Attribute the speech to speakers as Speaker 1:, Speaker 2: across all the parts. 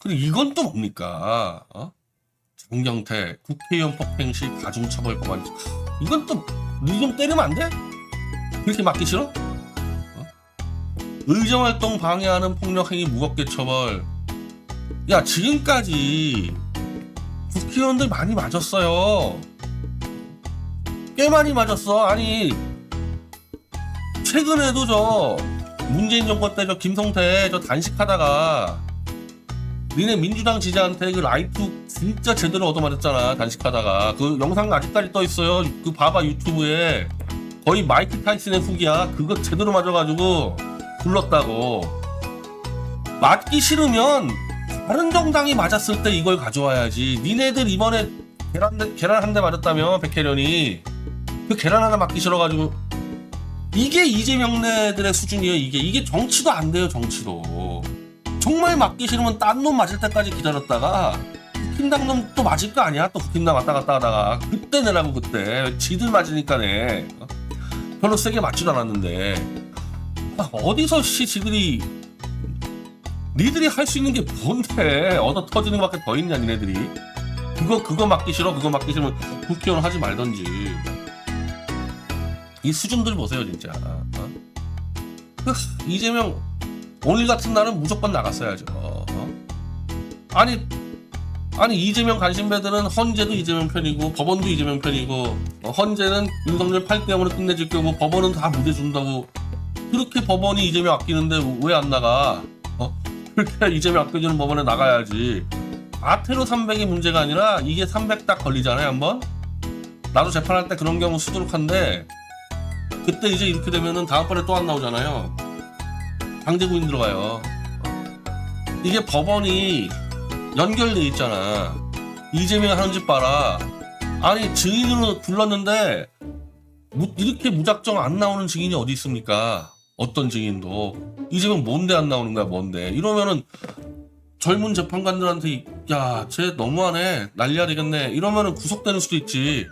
Speaker 1: 그리고 이건 또 뭡니까? 어? 장경태 국회의원 폭행 시 가중처벌 법안 이건 또니좀 때리면 안 돼? 그렇게 맞기 싫어? 어? 의정활동 방해하는 폭력행위 무겁게 처벌 야 지금까지 국회의원들 많이 맞았어요 꽤 많이 맞았어 아니 최근에도 저 문재인 정권 때 저 김성태 저 단식하다가 니네 민주당 지지한테 그 라이프 진짜 제대로 얻어맞았잖아 단식하다가. 그 영상 아직까지 떠 있어요. 그 봐봐 유튜브에. 거의 마이크 타이슨의 후기야. 그거 제대로 맞아가지고 불렀다고. 맞기 싫으면 다른 정당이 맞았을 때 이걸 가져와야지. 니네들 이번에 계란, 계란 한 대 맞았다며 백혜련이. 그 계란 하나 맞기 싫어가지고. 이게 이재명네들의 수준이에요 이게. 이게 정치도 안 돼요 정치도 정말 맞기 싫으면 딴 놈 맞을 때까지 기다렸다가 국힘당 놈 또 맞을 거 아니야? 또 국힘당 왔다 갔다 하다가. 그때 내라고 그때. 지들 맞으니까 내 어? 별로 세게 맞지도 않았는데. 아, 어디서 씨 지들이 니들이 할 수 있는 게 뭔데? 얻어 터지는 것밖에 더 있냐 니네들이? 그거 그거 맞기 싫어? 그거 맞기 싫으면 국회의원 하지 말던지. 이 수준들 보세요 진짜. 어? 그, 이재명 오늘 같은 날은 무조건 나갔어야죠. 어? 아니 아니 이재명 간신배들은 헌재도 이재명 편이고 법원도 이재명 편이고 어, 헌재는 윤석열 8대 0으로 끝내줄 거고 법원은 다 무죄 준다고. 그렇게 법원이 이재명 아끼는데 왜 안 나가? 어? 그렇게 이재명 아껴주는 법원에 나가야지. 아테로 300이 문제가 아니라 이게 300 딱 걸리잖아요 한번. 나도 재판할 때 그런 경우 수두룩한데 그때 이제 이렇게 되면은 다음번에 또 안 나오잖아요 강제구인 들어가요. 이게 법원이 연결돼 있잖아. 이재명 하는 짓 봐라. 아니 증인으로 불렀는데 무- 이렇게 무작정 안 나오는 증인이 어디 있습니까? 어떤 증인도. 이재명 뭔데 안 나오는 거야 뭔데. 이러면은 젊은 재판관들한테 야 쟤 너무하네. 난리야 되겠네. 이러면은 구속되는 수도 있지.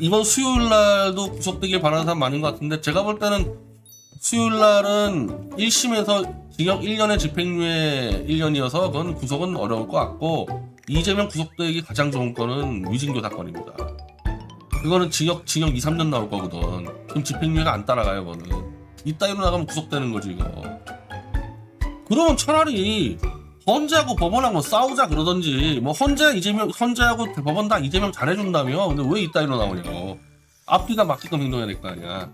Speaker 1: 이번 수요일 날도 구속되길 바라는 사람 많은 것 같은데 제가 볼 때는 수요일 날은 1심에서 징역 1년의 집행유예 1년이어서 그건 구속은 어려울 것 같고 이재명 구속되기 가장 좋은 거는 위증교 사건입니다. 그거는 징역 징역 2, 3년 나올 거거든. 그럼 집행유예가 안 따라가요, 그거는. 이따위로 나가면 구속되는 거지 이거. 그러면 차라리 헌재하고 법원하고 싸우자 그러던지 뭐 헌재 이재명 헌재하고 법원 다 이재명 잘해준다며 근데 왜 이따위로 나오냐고 앞뒤가 맞게끔 행동해야 될 거 아니야